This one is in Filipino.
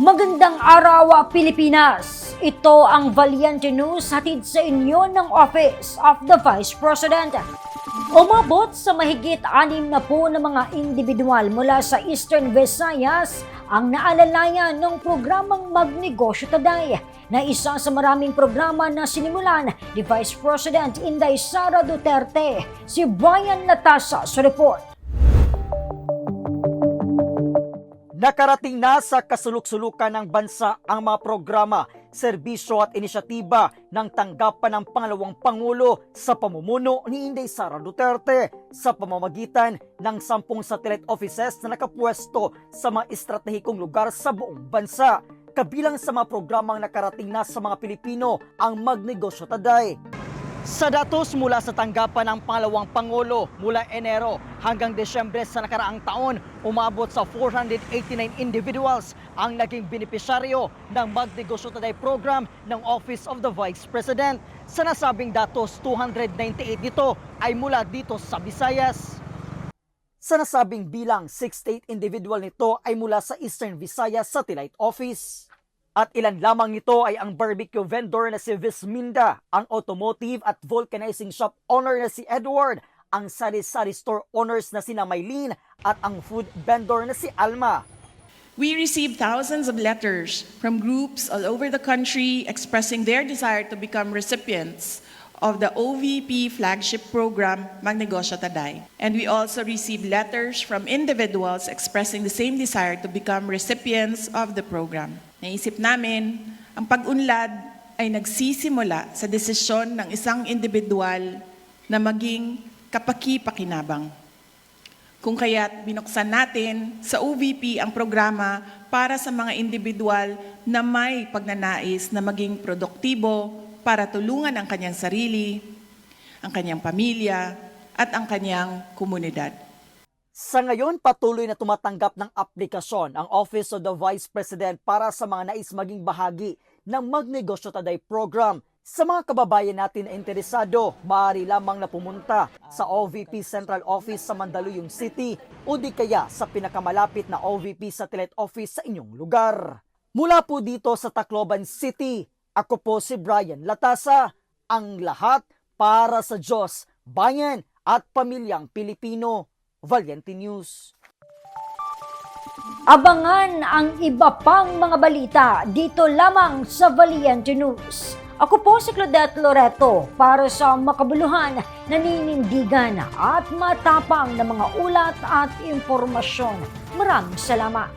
Magandang araw, Pilipinas! Ito ang Valiente News hatid sa inyo ng Office of the Vice President. Umabot sa mahigit anim na po na mga individual mula sa Eastern Visayas ang naalalayan ng programang Magnegosyo Taday na isa sa maraming programa na sinimulan ni Vice President Inday Sara Duterte. Si Brian Latasa sa report. Nakarating na sa kasuluk-sulukan ng bansa ang mga programa, serbisyo at inisyatiba ng tanggapan ng pangalawang Pangulo sa pamumuno ni Inday Sara Duterte sa pamamagitan ng sampung satellite offices na nakapwesto sa mga estratehikong lugar sa buong bansa. Kabilang sa mga programang nakarating na sa mga Pilipino ang Magnegosyo Taday. Sa datos mula sa tanggapan ng pangalawang Pangulo mula Enero hanggang Desyembre sa nakaraang taon, umabot sa 489 individuals ang naging benepisyaryo ng Magnegosyo Taday program ng Office of the Vice President. Sa nasabing datos, 298 nito ay mula dito sa Visayas. Sa nasabing bilang, 68 individual nito ay mula sa Eastern Visayas Satellite Office. At ilan lamang nito ay ang barbecue vendor na si Visminda, ang automotive at vulcanizing shop owner na si Edward, ang sari-sari store owners na si Maylene at ang food vendor na si Alma. We received thousands of letters from groups all over the country expressing their desire to become recipients of the OVP flagship program, Magnegosyo Taday. And we also received letters from individuals expressing the same desire to become recipients of the program. Naisip namin, ang pag-unlad ay nagsisimula sa desisyon ng isang individual na maging kapaki-pakinabang. Kung kaya't binuksan natin sa OVP ang programa para sa mga individual na may pagnanais na maging produktibo para tulungan ang kanyang sarili, ang kanyang pamilya, at ang kanyang komunidad. Sa ngayon, patuloy na tumatanggap ng aplikasyon ang Office of the Vice President para sa mga nais maging bahagi ng Magnegosyo Taday program. Sa mga kababayan natin na interesado, maaari lamang na pumunta sa OVP Central Office sa Mandaluyong City o di kaya sa pinakamalapit na OVP Satellite Office sa inyong lugar. Mula po dito sa Tacloban City, ako po si Brian Latasa, ang lahat para sa Diyos, bayan at pamilyang Pilipino. Valiente News. Abangan ang iba pang mga balita dito lamang sa Valiente News. Ako po si Claudette Loreto para sa makabuluhan, naninindigan at matapang na mga ulat at impormasyon. Maraming salamat.